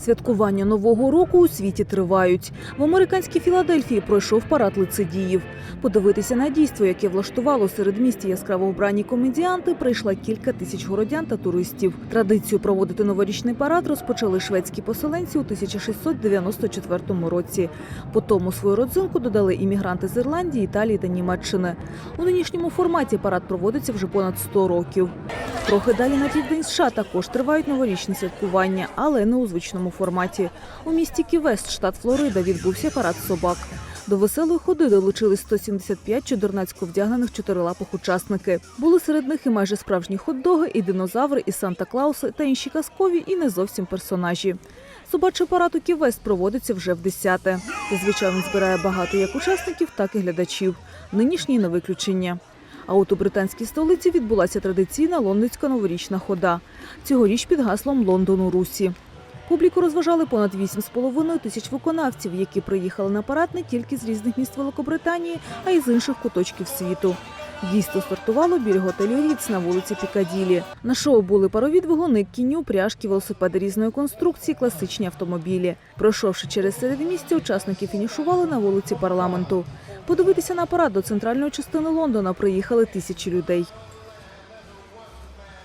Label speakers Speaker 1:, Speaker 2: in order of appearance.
Speaker 1: Святкування нового року у світі тривають. В американській Філадельфії пройшов парад лицедіїв. Подивитися на дійство, яке влаштувало серед місті яскраво вбрані комедіанти, прийшла кілька тисяч городян та туристів. Традицію проводити новорічний парад розпочали шведські поселенці у 1694 році. По тому свою родзинку додали іммігранти з Ірландії, Італії та Німеччини. У нинішньому форматі парад проводиться вже понад 100 років. Трохи далі на південь США також тривають новорічні святкування, але не у звичному форматі. У місті Ківест, штат Флорида, відбувся парад собак. До веселої ходи долучились 175 чудернацько вдягнених чотирилапих учасники. Були серед них і майже справжні хот-доги, і динозаври, і Санта-Клауси та інші казкові і не зовсім персонажі. Собачий парад у Ківест проводиться вже в десяте. Зазвичай він збирає багато як учасників, так і глядачів. Нинішній не виключення. А от у британській столиці відбулася традиційна лондонська новорічна хода. Цьогоріч під гаслом Лондон у Русі. Публіку розважали понад 8,5 тисяч виконавців, які приїхали на парад не тільки з різних міст Великобританії, а й з інших куточків світу. Дійство стартувало біля готелю Ріц на вулиці Пікаділі. На шоу були парові двигуни, кінні упряжки, велосипеди різної конструкції, класичні автомобілі. Пройшовши через середмістя, учасники фінішували на вулиці парламенту. Подивитися на парад до центральної частини Лондона приїхали тисячі людей.